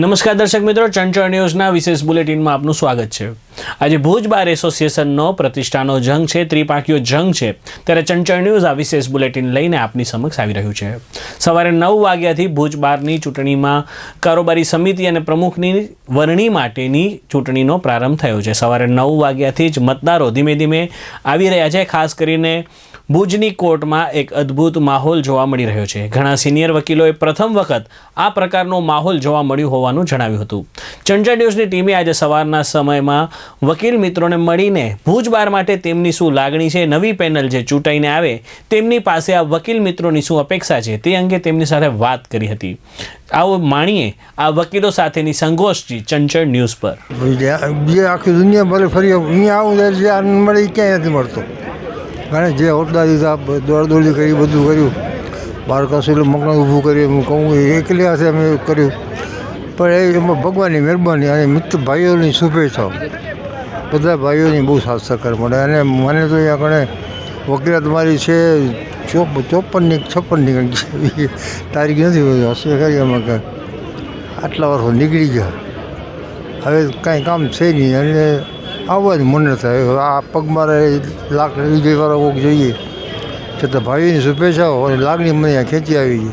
નમસ્કાર દર્શક મિત્રો, ચંચળ ન્યૂઝના વિશેષ બુલેટિનમાં આપનું સ્વાગત છે. આજે ભુજ બાર એસોસિએશનનો પ્રતિષ્ઠાનો જંગ છે ત્રિપાંખીયો જંગ છે, ત્યારે ચંચળ ન્યૂઝ આ વિશેષ બુલેટિન લઈને આપની સમક્ષ આવી રહ્યું છે. સવારે નવ વાગ્યાથી ભુજ બારની ચૂંટણીમાં કારોબારી સમિતિ અને પ્રમુખની વરણી માટેની ચૂંટણીનો પ્રારંભ થયો છે. સવારે નવ વાગ્યાથી જ મતદારો ધીમે ધીમે આવી રહ્યા છે, ખાસ કરીને ભુજની કોર્ટમાં એક અદ્ભુત માહોલ જોવા મળી રહ્યો છે. ઘણા સિનિયર વકીલોએ પ્રથમ વખત આ પ્રકારનો માહોલ જોવા મળ્યું હોવાનું જણાવ્યું હતું. ચંચળ ન્યૂઝની ટીમે આજે સવારના સમયમાં વકીલ મિત્રોને મળીને ભુજ બાર માટે તેમની શું લાગણી છે, નવી પેનલ જે ચૂંટાઈને આવે, તેમની પાસે આ વકીલ મિત્રોની શું અપેક્ષા છે, તે અંગે તેમની સાથે વાત કરી હતી. આવો માણીએ આ વકીલો સાથેની સંગોષ્ઠી ચંચળ ન્યૂઝ પર. જે આખી દુનિયા ભલે ફરી આવું આનંદ ક્યાંય નથી મળતો. ઘણે જે હોદ્દા દીધા દોડદોડી કરી, બધું કર્યું. બાર કસું મકાન ઊભું કર્યું હું કહું, એ એકલી હાથે અમે કર્યું. પણ એમાં ભગવાનની મહેરબાની અને મિત્ર ભાઈઓની શુભેચ્છાઓ. બધા ભાઈઓની બહુ સાથ સહકાર મળે. અને મને તો અહીંયા કણે વકીલાત મારી છે, ચોપ, ચોપનની છપ્પનની કંઈક તારીખ નથી હશે ખરી એમાં કંઈ આટલા વર્ષો નીકળી ગયા. હવે કાંઈ કામ છે નહીં. અને આવવા જ મને થાય આ પગ મારે લાકડી વિજયવાળો કોક જોઈએ. છતાં ભાઈની શુભેચ્છાઓ. અને લાગણી મને અહીંયા ખેંચી આવી ગઈ.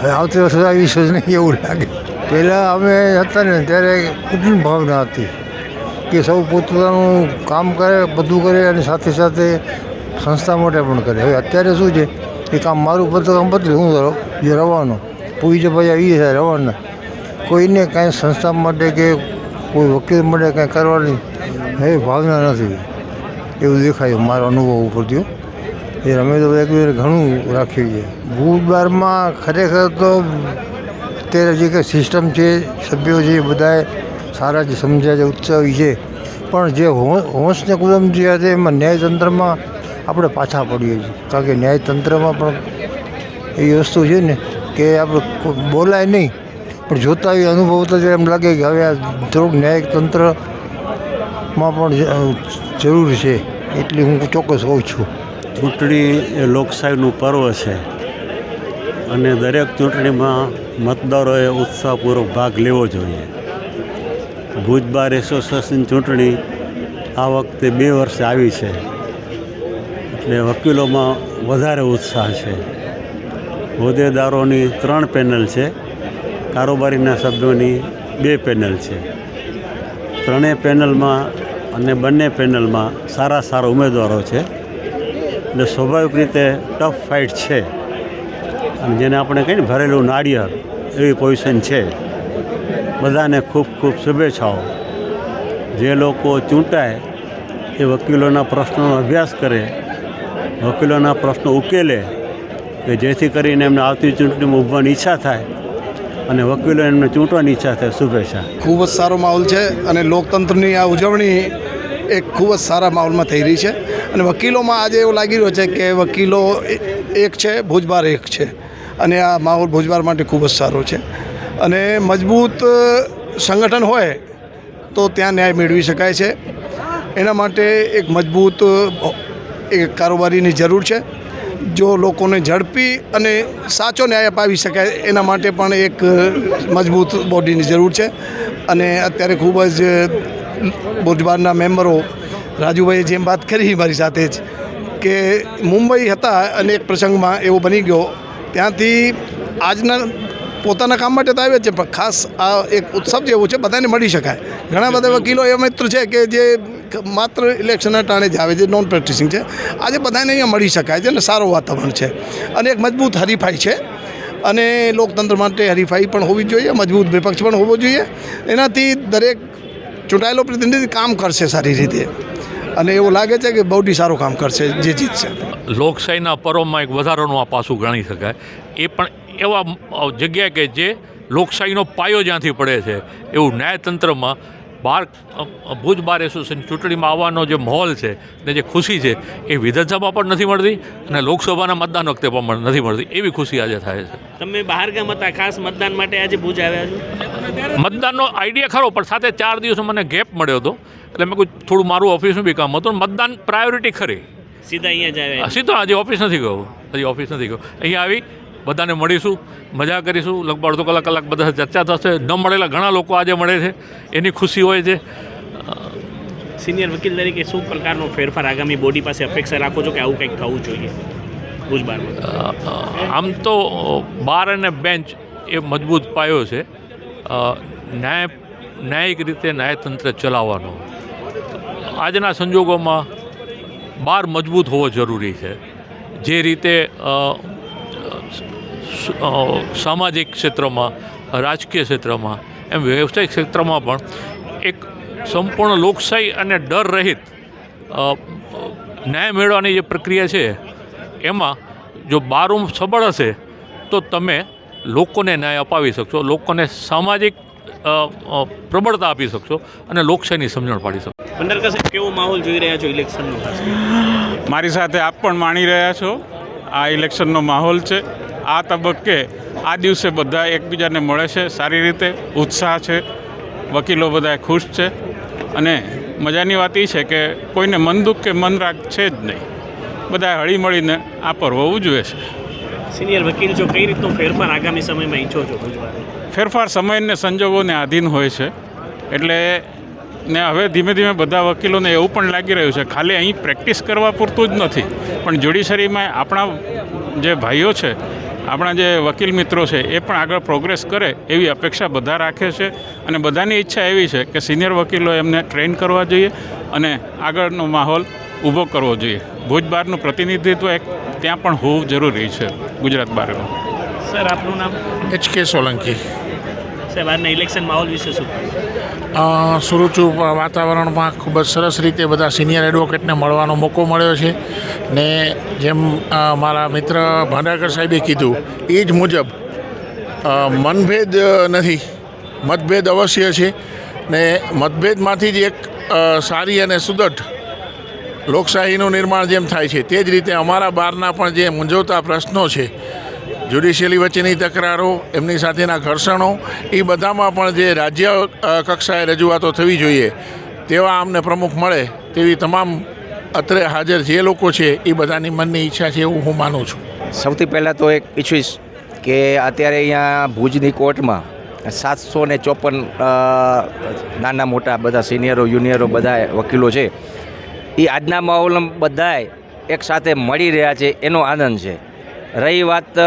હવે આવતી વર્ષે આવીશ જ નહીં એવું લાગે. પહેલાં અમે હતા ને ત્યારે કુટુંબ ભાવના હતી કે સૌ પોતાનું કામ કરે, બધું કરે અને સાથે સાથે સંસ્થા માટે પણ કરે. હવે અત્યારે શું છે? એ કામ મારું પતું કામ પતું હું જે રવાનો. પૂરી ભાઈ આવી જાય રવાના. કોઈને કાંઈ સંસ્થા માટે કે કોઈ વકીલ માટે કાંઈ કરવાની એ ભાવના નથી. એવું દેખાયું, મારો અનુભવ ઉપર થયો. એ અમે તો એક ઘણું રાખ્યું છે. બારમાં ખરેખર તો અત્યારે જે કંઈ સિસ્ટમ છે, સભ્યો છે એ બધાએ સારા જે સમજ્યા છે ઉત્સવી છે. પણ જે હો- હોંશને કુદમ જે છે, એમાં ન્યાયતંત્રમાં આપણે પાછા પડીએ છીએ. કારણ કે ન્યાયતંત્રમાં પણ એ વસ્તુ છે ને કે આપણે બોલાય નહીં. પણ જોતા એ અનુભવ તો એમ લાગે કે હવે આ થોડુંક ન્યાયતંત્રમાં પણ જરૂર છે, એટલી હું ચોક્કસ કહું છું. ચૂંટણી એ લોકશાહીનું પર્વ છે. અને દરેક ચૂંટણીમાં મતદારોએ ઉત્સાહપૂર્વક ભાગ લેવો જોઈએ. ભુજ બાર એસોસિએશન ચૂંટણી આ વખતે બે વર્ષે આવી છે. એટલે વકીલોમાં વધારે ઉત્સાહ છે. હોદ્દેદારોની ત્રણ પેનલ છે, કારોબારીના સભ્યોની બે પેનલ છે. ત્રણેય પેનલમાં અને બંને પેનલમાં સારા સારા ઉમેદવારો છે. એટલે સ્વાભાવિક રીતે ટફ ફાઇટ છે. અને જેને આપણે કહીએ ને ભરેલું નાળિયેર, એવી પોઝિશન છે. બધાને ખૂબ ખૂબ શુભેચ્છાઓ. જે લોકો ચૂંટાય, એ વકીલોના પ્રશ્નોનો અભ્યાસ કરે, વકીલોના પ્રશ્નો ઉકેલે, કે જેથી કરીને એમને આવતી ચૂંટણીમાં ઉભવાની ઈચ્છા થાય અને વકીલો એમને ચૂંટવાની ઈચ્છા થાય, શુભેચ્છા. ખૂબ જ સારો માહોલ છે અને લોકતંત્રની આ ઉજવણી એક ખૂબ જ સારા માહોલમાં થઈ રહી છે. અને વકીલોમાં આજે એવું લાગી રહ્યું છે કે વકીલો એક છે ભુજબાર એક છે. અને આ માહોલ ભુજબાર માટે ખૂબ જ સારો છે. અને મજબૂત સંગઠન હોય તો ત્યાં ન્યાય મેળવી શકાય છે. એના માટે એક મજબૂત એક કારોબારીની જરૂર છે. જો લોકોને ઝડપી અને સાચો ન્યાય અપાવી શકાય, એના માટે પણ એક મજબૂત બોડીની જરૂર છે. અને અત્યારે ખૂબ જ ભુજબારના મેમ્બરો રાજુભાઈએ જેમ વાત કરી મારી સાથે જ કે મુંબઈ હતા અને એક પ્રસંગમાં એવો બની ગયો. ત્યાંથી આજના પોતાના કામ માટે તો આવે છે, પણ ખાસ આ એક ઉત્સવ જેવું છે, બધાને મળી શકાય. ઘણા બધા વકીલો એવા મિત્ર છે કે જે માત્ર ઇલેક્શનના ટાણે જ આવે છે નોન પ્રેક્ટિસિંગ છે. આજે બધાને અહીંયા મળી શકાય છે અને સારું વાતાવરણ છે. અને એક મજબૂત હરીફાઈ છે. અને લોકતંત્ર માટે હરીફાઈ પણ હોવી જોઈએ, મજબૂત વિપક્ષ પણ હોવો જોઈએ. એનાથી દરેક ચૂંટાયેલો પ્રતિનિધિ કામ કરશે સારી રીતે. અને એવું લાગે છે કે બહુ સારું કામ કરશે, જે જીતશે. લોકશાહીના પર્વમાં એક વધારાનું આ પાસું ગણી શકાય. એ પણ એવા જગ્યા કે જે લોકશાહીનો પાયો જ્યાંથી પડે છે, એવું ન્યાયતંત્રમાં બાર ભુજ બાર એસોસિએશન ચૂંટણીમાં આવવાનો જે માહોલ છે ને જે ખુશી છે એ વિધાનસભા પણ નથી મળતી અને લોકસભાના મતદાન વખતે પણ નથી મળતી. એવી ખુશી આજે થાય છે. તમે બહાર ગામ હતા? ખાસ મતદાન માટે આજે ભુજ આવ્યા છો? મતદાનનો આઈડિયા ખરો પણ સાથે ચાર દિવસ મને ગેપ મળ્યો હતો. એટલે મેં કોઈ થોડું મારું ઓફિસનું બી કામ હતું. મતદાન પ્રાયોરિટી ખરી. સીધા અહીંયા જ આવ્યા સીધો હજી ઓફિસ નથી ગયો. હજી ઓફિસ નથી ગયો. અહીંયા આવી બધાને મળીશું મજા કરીશું. લગભગ અડધો કલાક કલાક બધા ચર્ચા થશે. ન મળેલા ઘણા લોકો આજે મળે છે. એની ખુશી હોય છે. સિનિયર વકીલ તરીકે શું પ્રકારનો ફેરફાર આગામી બોડી પાસે અપેક્ષા રાખો છો કે આવું કંઈક થવું જોઈએ? ભુજ બારમાં આમ તો બાર અને બેન્ચ એ મજબૂત પાયો છે. ન્યાય ન્યાયિક રીતે ન્યાયતંત્ર ચલાવવાનો. આજના સંજોગોમાં બાર મજબૂત હોવો જરૂરી છે. જે રીતે સામાજિક ક્ષેત્રમાં રાજકીય ક્ષેત્રમાં એમ વ્યવસાયિક ક્ષેત્રમાં પણ એક સંપૂર્ણ લોકશાહી અને ડર રહિત ન્યાય મેળવવાની જે પ્રક્રિયા છે એમાં જો બારૂમ સબળ હશે તો તમે લોકોને ન્યાય અપાવી શકશો લોકોને સામાજિક પ્રબળતા આપી શકશો અને લોકશાહીની સમજણ પાડી શકશો. પંદર સાહેબ કેવો માહોલ જોઈ રહ્યા છો ઇલેક્શનનો? મારી સાથે આપ પણ માણી રહ્યા છો. આ ઇલેક્શનનો માહોલ છે. આ તબક્કે આ દિવસે બધા એકબીજાને મળે છે સારી રીતે ઉત્સાહ છે વકીલો બધા ખુશ છે. અને મજાની વાત એ છે કે કોઈને મન દુઃખ કે મન રાગ છે જ નહીં. બધા હળીમળીને આ પર્વ ઉજવે છે. સિનિયર વકીલ છો કઈ રીતનો ફેરફાર આગામી સમયમાં ઈચ્છો છો ફેરફાર સમયને સંજોગોને આધીન હોય છે. એટલે ને હવે ધીમે ધીમે બધા વકીલોને એવું પણ લાગી રહ્યું છે ખાલી અહીં પ્રેક્ટિસ કરવા પૂરતું જ નથી. પણ જ્યુડિશરીમાં આપણા જે ભાઈઓ છે આપણા જે વકીલ મિત્રો છે એ પણ આગળ પ્રોગ્રેસ કરે એવી અપેક્ષા બધા રાખે છે. અને બધાની ઈચ્છા એવી છે કે સિનિયર વકીલો એમને ટ્રેન કરવા જોઈએ અને આગળનો માહોલ ઊભો કરવો જોઈએ. ભુજ બારનું પ્રતિનિધિત્વ એક ત્યાં પણ હોવું જરૂરી છે ગુજરાત બારમાં. સર આપનું નામ? H K Solanki. સાહેબ આજના ઇલેક્શન માહોલ વિશે શું? સુરુચિ વાતાવરણમાં ખૂબ જ સરસ રીતે બધા સિનિયર એડવોકેટને મળવાનો મોકો મળ્યો છે. ને જેમ મારા મિત્ર ભાંડાકર સાહેબે કીધું એ જ મુજબ મનભેદ નથી, મતભેદ અવશ્ય છે. ને મતભેદમાંથી જ એક સારી અને સુદઢ લોકશાહીનું નિર્માણ જેમ થાય છે, તે જ રીતે અમારા બારના પણ જે મૂંઝવતા પ્રશ્નો છે જ્યુડિશિયલી વચ્ચેની તકરારો, એમની સાથેના ઘર્ષણો, એ બધામાં પણ જે રાજ્ય કક્ષાએ રજૂઆતો થવી જોઈએ, તેવા અમને પ્રમુખ મળે, તેવી તમામ અત્રે હાજર જે લોકો છે, એ બધાની મનની ઈચ્છા છે એવું હું માનું છું. સૌથી પહેલાં તો એક ઈચ્છીશ કે અત્યારે અહીંયા ભુજની કોર્ટમાં સાતસો ને ચોપન નાના મોટા બધા સિનિયરો, યુનિયરો બધા વકીલો છે, એ આજના માહોલમાં બધાય એકસાથે મળી રહ્યા છે, એનો આનંદ છે. રહી વાત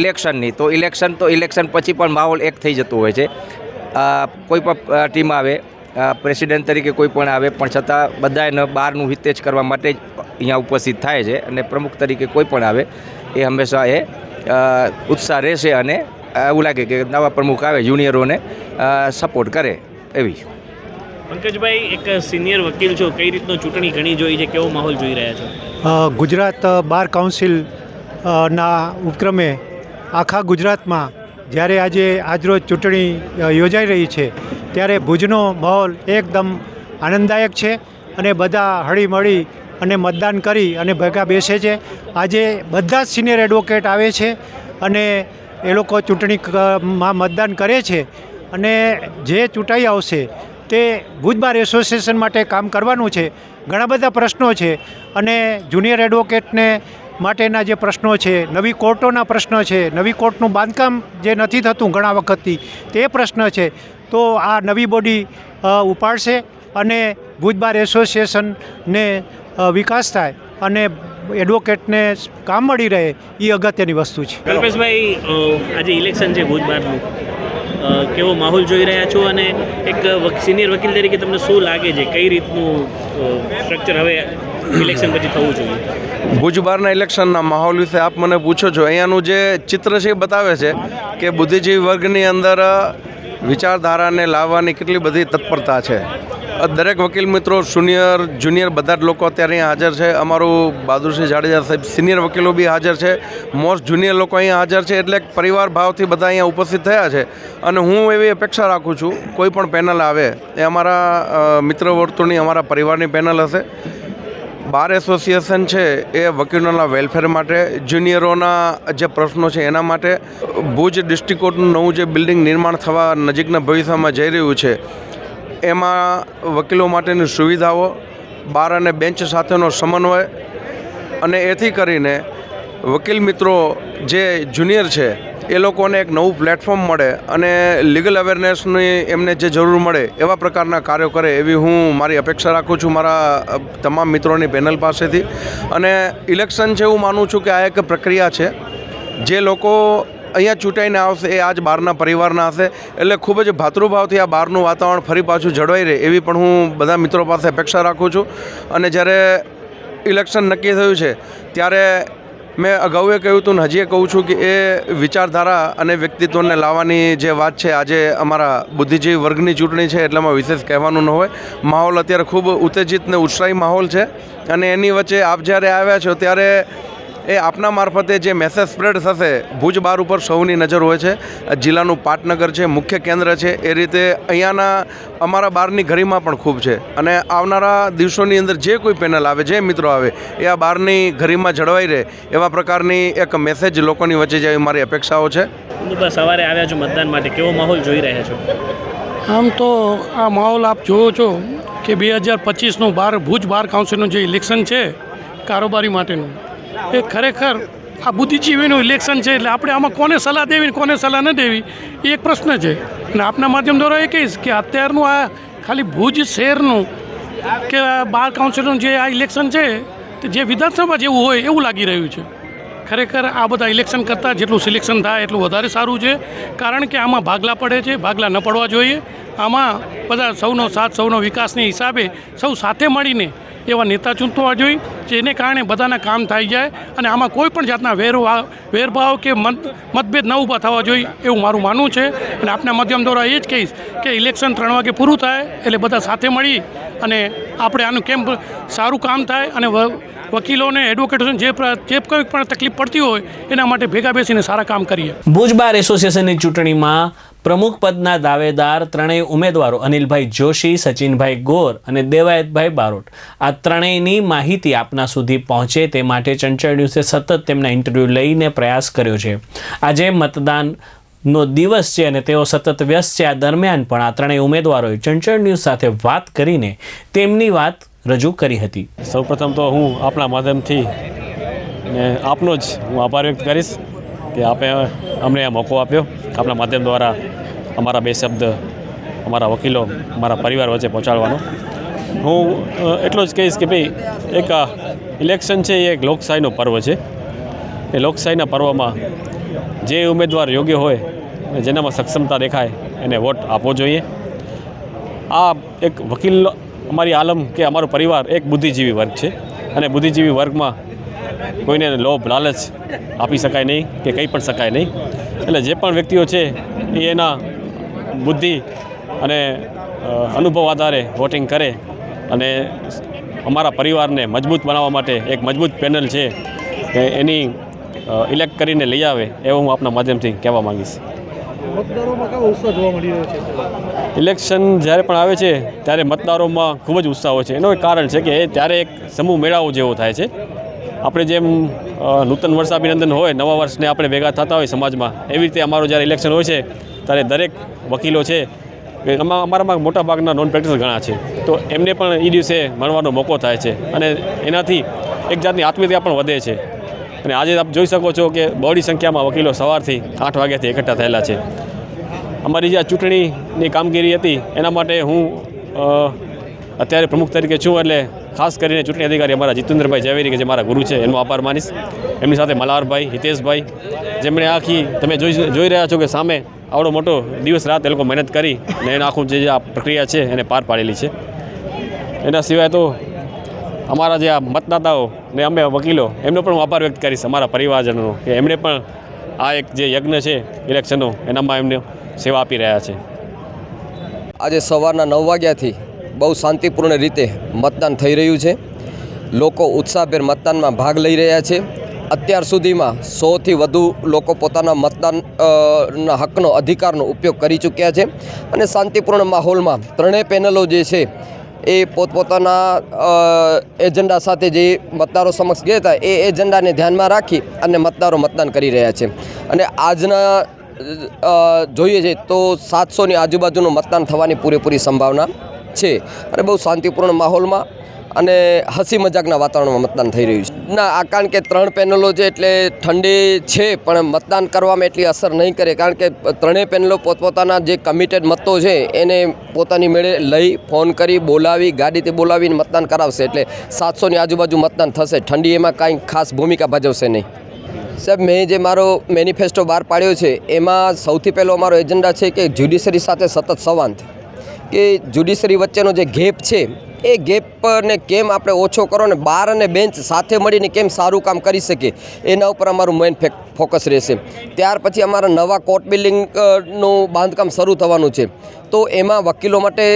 ઇલેક્શનની. તો ઇલેક્શન તો ઇલેક્શન પછી પણ માહોલ એક થઈ જતો હોય છે. કોઈ પણ ટીમ આવે પ્રેસિડેન્ટ તરીકે કોઈ પણ આવે પણ છતાં બધાને બહારનું હિતેજ કરવા માટે જ અહીંયા ઉપસ્થિત થાય છે અને પ્રમુખ તરીકે કોઈ પણ આવે એ હંમેશા એ ઉત્સાહ રહેશે અને એવું લાગે કે નવા પ્રમુખ આવે જુનિયરોને સપોર્ટ કરે એવી. પંકજભાઈ એક સિનિયર વકીલ છો કઈ રીતનો ચૂંટણી ઘણી જોઈ છે કેવો માહોલ જોઈ રહ્યા છો? ગુજરાત બાર કાઉન્સિલ ના ઉપક્રમે આખા ગુજરાતમાં જ્યારે આજે આજરોજ ચૂંટણી યોજાઈ રહી છે, ત્યારે ભુજનો માહોલ એકદમ આનંદદાયક છે અને બધા હળીમળી અને મતદાન કરી અને ભેગા બેસે છે. આજે બધા જ સિનિયર એડવોકેટ આવે છે અને એ લોકો ચૂંટણીમાં મતદાન કરે છે અને જે ચૂંટાઈ આવશે તે ભુજ બાર એસોસિએશન માટે કામ કરવાનું છે. ઘણા બધા પ્રશ્નો છે અને જુનિયર એડવોકેટને માટેના જે પ્રશ્નો છે, નવી કોર્ટોના પ્રશ્નો છે, નવી કોર્ટનું બાંધકામ જે નથી થતું ઘણા વખતથી, તે પ્રશ્ન છે. તો આ નવી બોડી ઉપાડશે અને ભૂજબાર એસોસિએશનને વિકાસ થાય અને એડવોકેટને કામ મળી રહે, એ અગત્યની વસ્તુ છે. કલ્પેશભાઈ આજે ઇલેક્શન છે ભુજ બારનું કેવો માહોલ જોઈ રહ્યા છો અને એક સિનિયર વકીલ તરીકે તમને શું લાગે છે? કઈ રીતનું સ્ટ્રક્ચર હવે ઇલેક્શન પછી થવું જોઈએ? ભુજ બારના ઇલેક્શનના માહોલ વિશે આપ મને પૂછો છો. અહીંયાનું જે ચિત્ર છે એ બતાવે છે કે બુદ્ધિજીવી વર્ગની અંદર વિચારધારાને લાવવાની કેટલી બધી તત્પરતા છે. દરેક વકીલ મિત્રો જુનિયર જુનિયર બધા જ લોકો અત્યારે અહીંયા હાજર છે. અમારું બહાદુરસિંહ જાડેજા સાહેબ, સિનિયર વકીલો બી હાજર છે. મોસ્ટ જુનિયર લોકો અહીંયા હાજર છે એટલે પરિવાર ભાવથી બધા અહીંયા ઉપસ્થિત થયા છે. અને હું એવી અપેક્ષા રાખું છું, કોઈ પણ પેનલ આવે એ અમારા મિત્ર વર્તુળની અમારા પરિવારની પેનલ હશે. બાર એસોસિએશન છે એ વકીલોના વેલફેર માટે, જુનિયરોના જે પ્રશ્નો છે એના માટે, ભુજ ડિસ્ટ્રિક્ટ કોર્ટનું નવું જે બિલ્ડિંગ નિર્માણ થવા નજીકના ભવિષ્યમાં જઈ રહ્યું છે, એમાં વકીલો માટેની સુવિધાઓ, બાર અને બેન્ચ સાથેનો સમન્વય, અને એથી કરીને વકીલ મિત્રો જે જુનિયર છે, એ લોકોને એક નવું પ્લેટફોર્મ મળે અને લીગલ અવેરનેસની એમને જે જરૂર મળે, એવા પ્રકારના કાર્યો કરે એવી હું મારી અપેક્ષા રાખું છું મારા તમામ મિત્રોની પેનલ પાસેથી. અને ઇલેક્શન છે હું માનું છું કે આ એક પ્રક્રિયા છે, જે લોકો અહીંયા ચૂંટાઈને આવશે, એ આજ બહારના પરિવારના હશે, એટલે ખૂબ જ ભાતૃભાવથી આ બહારનું વાતાવરણ ફરી પાછું જળવાઈ રહે એવી પણ હું બધા મિત્રો પાસે અપેક્ષા રાખું છું. અને જ્યારે ઇલેક્શન નક્કી થયું છે, ત્યારે મેં અગાઉએ કહ્યું હતું ને હજીએ કહું છું કે એ વિચારધારા અને વ્યક્તિત્વને લાવવાની જે વાત છે, આજે અમારા બુદ્ધિજીવી વર્ગની ચૂંટણી છે એટલામાં વિશેષ કહેવાનું ન હોય. માહોલ અત્યારે ખૂબ ઉત્તેજિત ને ઉત્સાહી માહોલ છે અને એની વચ્ચે આપ જ્યારે આવ્યા છો ત્યારે એ આપના મારફતે જે મેસેજ સ્પ્રેડ થશે ભુજ બાર ઉપર સૌની નજર હોય છે. આ જિલ્લાનું પાટનગર છે મુખ્ય કેન્દ્ર છે. એ રીતે અહીંયાના અમારા બારની ઘરીમાં પણ ખૂબ છે. અને આવનારા દિવસોની અંદર જે કોઈ પેનલ આવે જે મિત્રો આવે એ આ બારની ઘરીમાં જળવાઈ રહે એવા પ્રકારની એક મેસેજ લોકોની વચ્ચે જે મારી અપેક્ષાઓ છે. સવારે આવ્યા છો મતદાન માટે. કેવો માહોલ જોઈ રહ્યા છો? આમ તો આ માહોલ આપ જોવો છો કે બે હજાર પચીસનું બાર ભુજ બાર કાઉન્સિલનું જે ઇલેક્શન છે કારોબારી માટેનું. એ ખરેખર આ બુદ્ધિજીવીનું ઇલેક્શન છે એટલે આપણે આમાં કોને સલાહ દેવી કોને સલાહ ન દેવી, એ એક પ્રશ્ન છે. અને આપના માધ્યમ દ્વારા એ કહીશ કે અત્યારનું આ ખાલી ભુજ શહેરનું કે બાર કાઉન્સિલનું જે આ ઇલેક્શન છે, તે જે વિધાનસભા જેવું હોય એવું લાગી રહ્યું છે. ખરેખર આ બધા ઇલેક્શન કરતાં જેટલું સિલેક્શન થાય એટલું વધારે સારું છે. કારણ કે આમાં ભાગલા પડે છે, ભાગલા ન પડવા જોઈએ. આમાં બધા સૌનો સાથ, સૌનો વિકાસની હિસાબે સૌ સાથે મળીને એવા નેતા ચૂંટવા જોઈએ, જેને કારણે બધાના કામ થઈ જાય અને આમાં કોઈ પણ જાતના વેર વેરભાવ કે મત, મતભેદ ન ઊભા થવા જોઈએ એવું મારું માનવું છે. અને આપના માધ્યમ દ્વારા એ જ કહીશ કે ઇલેક્શન ત્રણ વાગે પૂરું થાય એટલે બધા સાથે મળી અને આપણે આનું કેમ સારું કામ થાય અને વકીલોને, એડવોકેટોને જે જે કોઈ પણ તકલીફ પડતી હોય એના માટે ભેગા બેસીને સારા કામ કરીએ. ભુજ બાર એસોસિએશનની ચૂંટણીમાં પ્રમુખ પદના દાવેદાર ત્રણેય ઉમેદવારો અનિલભાઈ જોશી, સચિનભાઈ ગોર અને દેવાયતભાઈ બારોટ. આ ત્રણેયની માહિતી આપના સુધી પહોંચે તે માટે ચંચળ ન્યૂઝે સતત તેમના ઇન્ટરવ્યૂ લઈને પ્રયાસ કર્યો છે. આજે મતદાન નો દિવસ છે અને તેઓ સતત વ્યસ્ત છે. આ દરમિયાન પણ આ ત્રણેય ઉમેદવારોએ ચંચળ ન્યૂઝ સાથે વાત કરીને તેમની વાત રજૂ કરી હતી. સૌપ્રથમ તો હું આપણા માધ્યમથી આપનો જ હું આભાર વ્યક્ત કરીશ. કે આપે અમને આ મોકો આપ્યો. આપણા માધ્યમ દ્વારા અમારા બે શબ્દ અમારા વકીલો અમારા પરિવાર વચ્ચે પહોંચાડવાનો. હું એટલો જ કહીશ કે ભાઈ, એક ઇલેક્શન છે એ એક લોકશાહીનો પર્વ છે. એ લોકશાહીના પર્વમાં જે ઉમેદવાર યોગ્ય હોય જેનામાં સક્ષમતા દેખાય એને વોટ આપવો જોઈએ. આ એક વકીલ અમારી આલમ કે અમારો પરિવાર એક બુદ્ધિજીવી વર્ગ છે અને બુદ્ધિજીવી વર્ગમાં કોઈને લોભ, લાલચ આપી શકાય નહીં કે કંઈ પણ શકાય નહીં. એટલે જે પણ વ્યક્તિઓ છે એ એના બુદ્ધિ અને અનુભવ આધારે વોટિંગ કરે અને અમારા પરિવારને મજબૂત બનાવવા માટે એક મજબૂત પેનલ છે કે એની ઇલેક્ટ કરીને લઈ આવે, એવું હું આપના માધ્યમથી કહેવા માંગીશ. ઇલેક્શન જ્યારે પણ આવે છે, ત્યારે મતદારોમાં ખૂબ જ ઉત્સાહ હોય છે. એનું એક કારણ છે કે ત્યારે એક સમૂહ મેળાઓ જેવો થાય છે. આપણે જેમ નૂતન નૂતન વર્ષાભિનંદન હોય, નવા વર્ષને આપણે ભેગા થતા હોય સમાજમાં, એવી રીતે અમારું જ્યારે ઇલેક્શન હોય છે, ત્યારે દરેક વકીલો છે એમાં અમારામાં મોટા ભાગના નોન પ્રેક્ટિસ ઘણા છે. તો એમને પણ એ દિવસે મળવાનો મોકો થાય છે. અને એનાથી એક જાતની આત્મીયતા પણ વધે છે. અને આજે આપ જોઈ શકો છો કે બહોળી સંખ્યામાં વકીલો સવારથી આઠ વાગ્યાથી એકઠા થયેલા છે. અમારી જે આ ચૂંટણીની કામગીરી હતી, એના માટે હું અત્યારે પ્રમુખ તરીકે છું એટલે ખાસ કરીને ચૂંટણી અધિકારી અમારા જીતેન્દ્રભાઈ ઝવેરી કે જે મારા ગુરુ છે, એનો આભાર માનીશ. એમની સાથે મલારભાઈ, હિતેશભાઈ, જેમણે આખી, તમે જોઈ જોઈ રહ્યા છો કે સામે આવડો મોટો દિવસ રાત એ લોકો મહેનત કરી અને એનું આખું જે આ પ્રક્રિયા છે એને પાર પાડેલી છે. એના સિવાય તો અમારા જે આ મતદાતાઓ ને અમે વકીલો, એમનો પણ હું આભાર વ્યક્ત કરીશ અમારા પરિવારજનોનો કે એમણે પણ આ એક જે યજ્ઞ છે, ઇલેક્શનનો, એનામાં એમને સેવા આપી રહ્યા છે. આજે સવારના નવ વાગ્યાથી બહુ શાંતિપૂર્ણ રીતે મતદાન થઈ રહ્યું છે. લોકો ઉત્સાહભેર મતદાનમાં ભાગ લઈ રહ્યા છે. અત્યાર સુધીમાં સોથી વધુ લોકો પોતાના મતદાન ના હકનો અધિકારનો ઉપયોગ કરી ચૂક્યા છે અને શાંતિપૂર્ણ માહોલમાં ત્રણેય પેનલો જે છે એ પોતપોતાના એજન્ડા સાથે જે મતદારો સમક્ષ ગયા હતા એ એજન્ડાને ધ્યાનમાં રાખી અને મતદારો મતદાન કરી રહ્યા છે. અને આજના જોઈએ છે તો સાતસોની આજુબાજુનું મતદાન થવાની પૂરેપૂરી સંભાવના છે અને બહુ શાંતિપૂર્ણ માહોલમાં અને હસી મજાકના વાતાવરણમાં મતદાન થઈ રહ્યું છે. ના, આ કારણ કે ત્રણ પેનલો છે એટલે ઠંડી છે, પણ મતદાન કરવામાં એટલી અસર નહીં કરે. કારણ કે ત્રણેય પેનલો પોતપોતાના જે કમિટેડ મતો છે, એને પોતાની મેળે લઈ, ફોન કરી, બોલાવી, ગાડીથી બોલાવીને મતદાન કરાવશે. એટલે સાતસોની આજુબાજુ મતદાન થશે. ઠંડી એમાં કાંઈ ખાસ ભૂમિકા ભજવશે નહીં. સાહેબ, મેં જે મારો મેનિફેસ્ટો બહાર પાડ્યો છે, એમાં સૌથી પહેલો અમારો એજન્ડા છે કે જ્યુડિશરી સાથે સતત સંવાદ. કે જ્યુડિશરી વચ્ચેનો જે ગેપ છે, એ ગેપને કેમ આપણે ઓછો કરો ને બાર અને બેન્ચ સાથે મળીને કેમ સારું કામ કરી શકીએ, એના ઉપર અમારું મેઇન ફોકસ રહેશે. ત્યાર પછી અમારા નવા કોર્ટ બિલ્ડિંગનું બાંધકામ શરૂ થવાનું છે. તો એમાં વકીલો માટે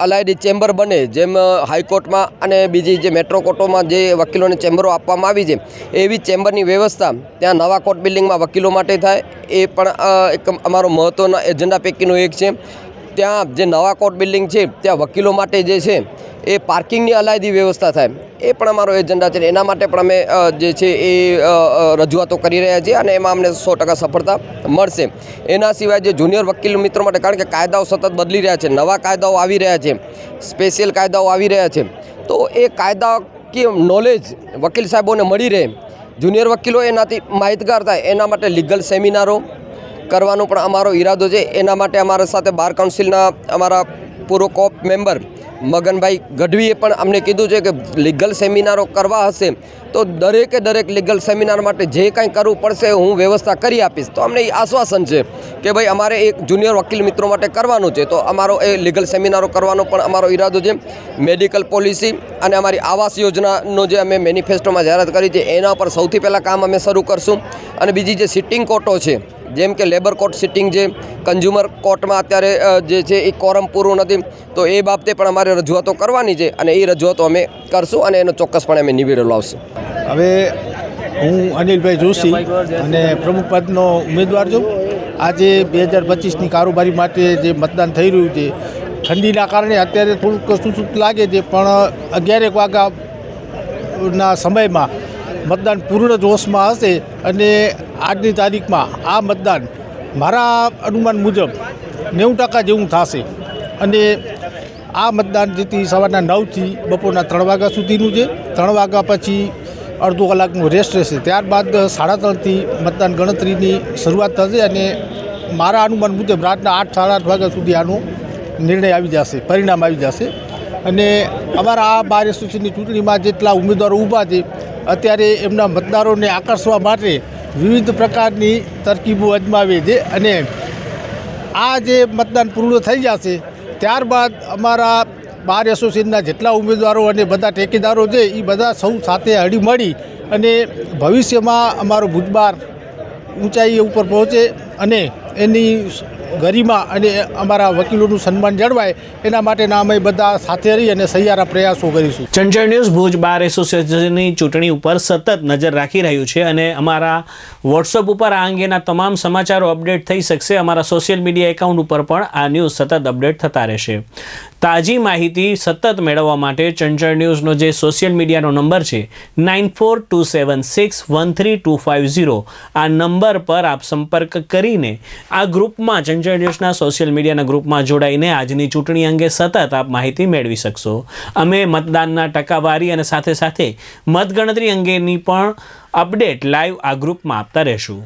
અલાયદી ચેમ્બર બને, જેમ હાઈકોર્ટમાં અને બીજી જે મેટ્રો કોર્ટોમાં જે વકીલોને ચેમ્બરો આપવામાં આવી છે, એવી ચેમ્બરની વ્યવસ્થા ત્યાં નવા કોર્ટ બિલ્ડિંગમાં વકીલો માટે થાય. એ પણ એક અમારો મહત્ત્વના એજન્ડા પૈકીનું એક છે. ત્યાં જે નવા કોર્ટ બિલ્ડિંગ છે, ત્યાં વકીલો માટે જે છે, એ પાર્કિંગની અલાયદી વ્યવસ્થા થાય. એ પણ અમારો એજન્ડા છે એના માટે પણ અમે જે છે એ રજૂઆતો કરી રહ્યા છીએ અને એમાં અમને સો ટકા સફળતા મળશે. એના સિવાય જે જુનિયર વકીલ મિત્રો માટે, કારણ કે કાયદાઓ સતત બદલી રહ્યા છે, નવા કાયદાઓ આવી રહ્યા છે, સ્પેશિયલ કાયદાઓ આવી રહ્યા છે, તો એ કાયદા કે નોલેજ વકીલ સાહેબોને મળી રહે? જુનિયર વકીલો એનાથી માહિતગાર થાય, એના માટે લીગલ સેમિનારો કરવાનો પણ અમારો ઈરાદો છે. એના માટે અમારા સાથે બાર કાઉન્સિલના અમારા પૂર્વ કોપ મેમ્બર મગનભાઈ ગઢવીએ પણ અમને કીધું છે કે લીગલ સેમિનારો કરવા હશે તો દરેકે દરેક લીગલ સેમિનાર માટે જે કાંઈ કરવું પડશે હું વ્યવસ્થા કરી આપીશ. તો અમને એ આશ્વાસન છે કે ભાઈ અમારે એક જુનિયર વકીલ મિત્રો માટે કરવાનું છે. તો અમારો એ લીગલ સેમિનારો કરવાનો પણ અમારો ઈરાદો છે. મેડિકલ પોલિસી અને અમારી આવાસ યોજનાનો જે અમે મેનિફેસ્ટોમાં જાહેરાત કરી છે, એના પર સૌથી પહેલાં કામ અમે શરૂ કરશું. અને બીજી જે સિટિંગ કોર્ટો છે જેમ કે લેબર કોર્ટ સિટિંગ છે કન્ઝ્યુમર કોર્ટમાં અત્યારે જે છે એ કોરમ પૂરું નથી, તો એ બાબતે પણ અમારે રજૂઆતો કરવાની છે અને એ રજૂઆતો અમે કરશું અને એનો ચોક્કસપણે અમે નિવેડો લાવશું. હવે હું અનિલભાઈ જોશી અને પ્રમુખ પદનો ઉમેદવાર છું. આજે બે હજાર પચીસની કારોબારી માટે જે મતદાન થઈ રહ્યું છે, ઠંડીના કારણે અત્યારે થોડુંક સુસુક લાગે છે, પણ અગિયારેક વાગ્યાના સમયમાં મતદાન પૂર્ણ જોશમાં હશે અને આજની તારીખમાં આ મતદાન મારા અનુમાન મુજબ નેવું ટકા જેવું થશે. અને આ મતદાન જેથી સવારના નવથી બપોરના ત્રણ વાગ્યા સુધીનું છે. ત્રણ વાગ્યા પછી અડધો કલાકનું રેસ્ટ રહેશે. ત્યારબાદ સાડા ત્રણથી મતદાન ગણતરીની શરૂઆત થશે અને મારા અનુમાન મુજબ રાતના આઠ સાડા આઠ વાગ્યા સુધી આનો નિર્ણય આવી જશે, પરિણામ આવી જશે. અને અમારા આ બાર એસોસિએશનની ચૂંટણીમાં જેટલા ઉમેદવારો ઊભા છે, અત્યારે એમના મતદારોને આકર્ષવા માટે વિવિધ પ્રકારની તરકીબો અજમાવે છે અને આ જે મતદાન પૂર્ણ થઈ જશે, ત્યારબાદ અમારા બાર એસોસિએશનના જેટલા ઉમેદવારો અને બધા ટેકેદારો છે એ બધા સૌ સાથે હળી મળી અને ભવિષ્યમાં અમારો ભૂતબાર ઊંચાઈ ઉપર પહોંચે અને એની ગરિમા અને અમારા વકીલોનું સન્માન જળવાય, એના માટેના અમે બધા સાથે રહી અને સહિયારા પ્રયાસો કરીશું. ચંચળ ન્યૂઝ ભુજ બાર એસોસિએશનની ચૂંટણી ઉપર સતત નજર રાખી રહ્યું છે અને અમારા વોટ્સઅપ ઉપર આ અંગેના તમામ સમાચારો અપડેટ થઈ શકશે. અમારા સોશિયલ મીડિયા એકાઉન્ટ ઉપર પણ આ ન્યૂઝ સતત અપડેટ થતા રહેશે. તાજી માહિતી સતત મેળવવા માટે ચંચળ ન્યૂઝનો જે સોશિયલ મીડિયાનો નંબર છે nine four two seven six one three two five zero આ નંબર પર આપ સંપર્ક કરીને આ ગ્રુપમાં ચંચળ ન્યૂઝના સોશિયલ મીડિયાના ગ્રુપમાં જોડાઈને આજની ચૂંટણી અંગે સતત આપ માહિતી મેળવી શકશો. અમે મતદાનના ટકાવારી અને સાથે સાથે મતગણતરી અંગેની પણ અપડેટ લાઈવ આ ગ્રુપમાં આપતા રહેશું.